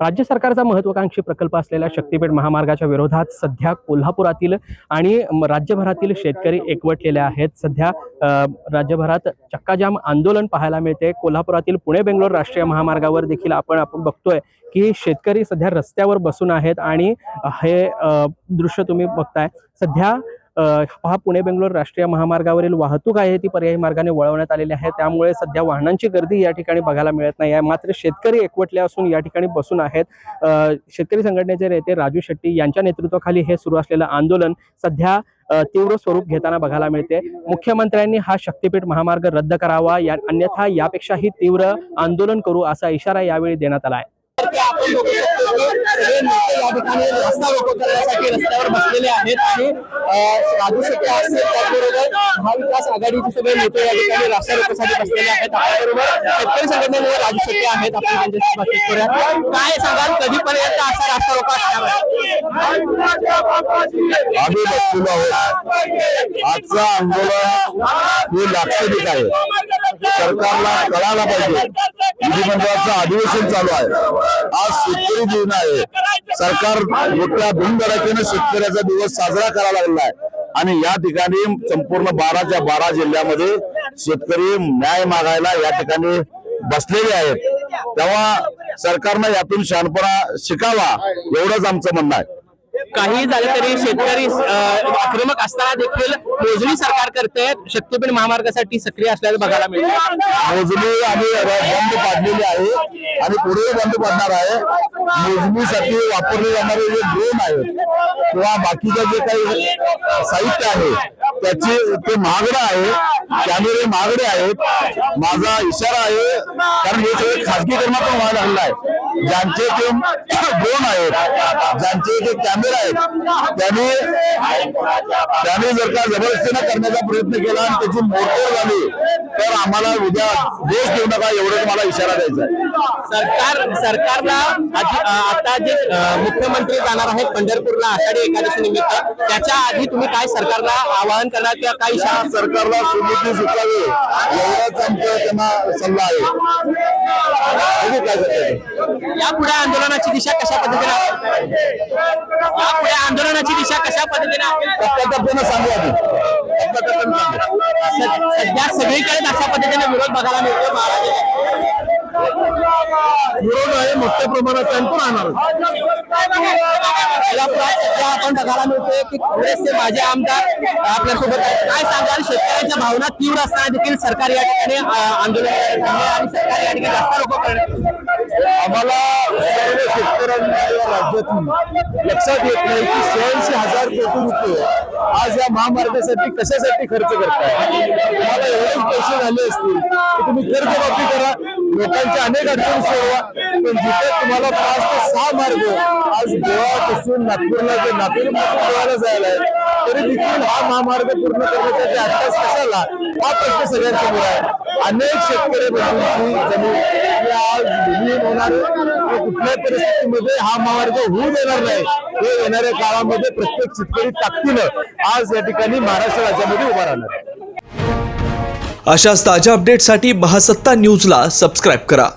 राज्य सरकारचा महत्वाकांक्षी प्रकल्प असलेल्या शक्तीपीठ महामार्गाच्या विरोधात सध्या कोल्हापुरातील आणि म- राज्यभरातील शेतकरी एकवटलेले आहेत. सध्या राज्यभरात चक्काजाम आंदोलन पाहायला मिळते. कोल्हापुरातील पुणे बेंगलोर राष्ट्रीय महामार्गावर देखील आपण आपण बघतोय की शेतकरी सध्या रस्त्यावर बसून आहेत आणि हे दृश्य तुम्ही बघताय. सध्या हा पुणे बेंगलोर राष्ट्रीय महामार्गावरील वाहतूक आहे ती पर्यायी मार्गाने वळवण्यात आलेली आहे. त्यामुळे सध्या वाहनांची गर्दी या ठिकाणी बघायला मिळत नाही आहे. मात्र शेतकरी एकवटले असून या ठिकाणी बसून आहेत. शेतकरी संघटनेचे नेते राजू शेट्टी यांच्या नेतृत्वाखाली हे सुरू असलेलं आंदोलन सध्या तीव्र स्वरूप घेताना बघायला मिळते. मुख्यमंत्र्यांनी हा शक्तीपीठ महामार्ग रद्द करावा या अन्यथा यापेक्षाही तीव्र आंदोलन करू असा इशारा यावेळी देण्यात आला आहे. ठिकाणी रस्ता रोको करण्यासाठी रस्त्यावर बसलेले आहेत आणि राजू शेट्टी असतील त्याचबरोबर महाविकास आघाडीचे सगळे नेते या ठिकाणी रस्ता रोकोसाठी बसलेले आहेत. आपल्याबरोबर शेतकरी संघटनेचे राजू शेट्टी आहेत. आपण त्यांच्याशी बातचीत करूया काय सांगाल? कधीपर्यंत असा रस्ता रोको असणार आम्ही बसलेलो आहोत आजचं आंदोलन हे लाक्षणिक आहे. सरकारला कळायला पाहिजे. विधिमंडळाचं अधिवेशन चालू आहे. आज शेतकरी दिन आहे. सरकार मोठ्या धुमधडाक्याने शेतकऱ्याचा दिवस साजरा करायला लागला आहे. आणि या ठिकाणी संपूर्ण बाराच्या बारा जिल्ह्यामध्ये शेतकरी न्याय मागायला या ठिकाणी बसलेले आहेत. तेव्हा सरकारनं यातून शहाणपणा शिकावा एवढंच आमचं म्हणणं आहे. काही झालं तरी शेतकरी आक्रमक असताना देखील मोजणी सरकार करते. शक्तीपीठ महामार्गासाठी सक्रिय असल्याचं बघायला मिळतं. मोजणी आम्ही बंद पाडलेली आहे आणि पुढे बंद पडणार आहे. मोजणीसाठी वापरले जाणारे जे ड्रोन आहेत किंवा बाकीचं जे काही साहित्य आहे त्याची ते महागडं आहे. कॅमेरे महागडे आहेत माझा इशारा आहे कारण हे सगळे खाजगीकरणात पण व्हायला लागलं आहे. ज्यांचे ते ड्रोन आहेत ज्यांचे ते कॅमेरे आहेत त्यांनी त्याने जर का जबरदस्तीनं करण्याचा प्रयत्न केला आणि त्याची मोडतोड झाली तर आम्हाला उद्या देश देऊ नका एवढंच मला इशारा द्यायचा आहे. सरकार सरकारला आता जे मुख्यमंत्री जाणार आहेत पंढरपूरला आषाढी एकादशी निमित्त त्याच्या आधी तुम्ही काय सरकारला आवाहन करणार किंवा काय या सरकारला सुनीती सुचावे एवढाच आमचा त्यांना सल्ला आहे काय यापुढे आंदोलनाची दिशा कशा पद्धतीने असेल? यापुढे आंदोलनाची दिशा कशा पद्धतीने असेल? टप्प्याटप्प्यानं सांगू आधी सध्या सगळीकडे अशा पद्धतीने विरोध बघायला मिळतो महाराष्ट्रात विरोध आहे मोठ्या प्रमाणात त्यांतून राहणार. कोल्हापुरात सध्या आपण बघायला मिळतोय की काँग्रेसचे माजी आमदार आपल्यासोबत आहेत. काय सांगाल? शेतकऱ्यांच्या भावना तीव्र असताना देखील सरकार या ठिकाणी आंदोलन आणि सरकार या ठिकाणी रस्ता रोको करत आम्हाला सर्व शेतकऱ्यांना या राज्यातून लक्षात येत नाही की शहाऐंशी हजार कोटी रुपये आज या महामार्गासाठी कशासाठी खर्च करताय? तुम्हाला एवढे पैसे झाले असतील की तुम्ही कर्जमाफी करा लोकांच्या अनेक अडचणी सोडवा पण जिथे तुम्हाला पाच ते सहा मार्ग आज गोव्यापासून नागपूरला जे नागपूरपासून गोव्याला जायला आहे तरी देखील हा महामार्ग पूर्ण करण्यासाठी आत्ताच कशाला? हा प्रश्न सगळ्यांसमोर आहे. अनेक शेतकरी बंधूंची जमीन आज विलीन होणार कुठल्या कुठल्याही परिस्थितीमध्ये हा महामार्ग होऊ देणार नाही. हे येणाऱ्या काळामध्ये प्रत्येक शेतकरी ताकदीनं आज या ठिकाणी महाराष्ट्र राज्यामध्ये उभा राहणार अशाच ताज्या अपडेटसाठी महासत्ता न्यूजला सबस्क्राईब करा.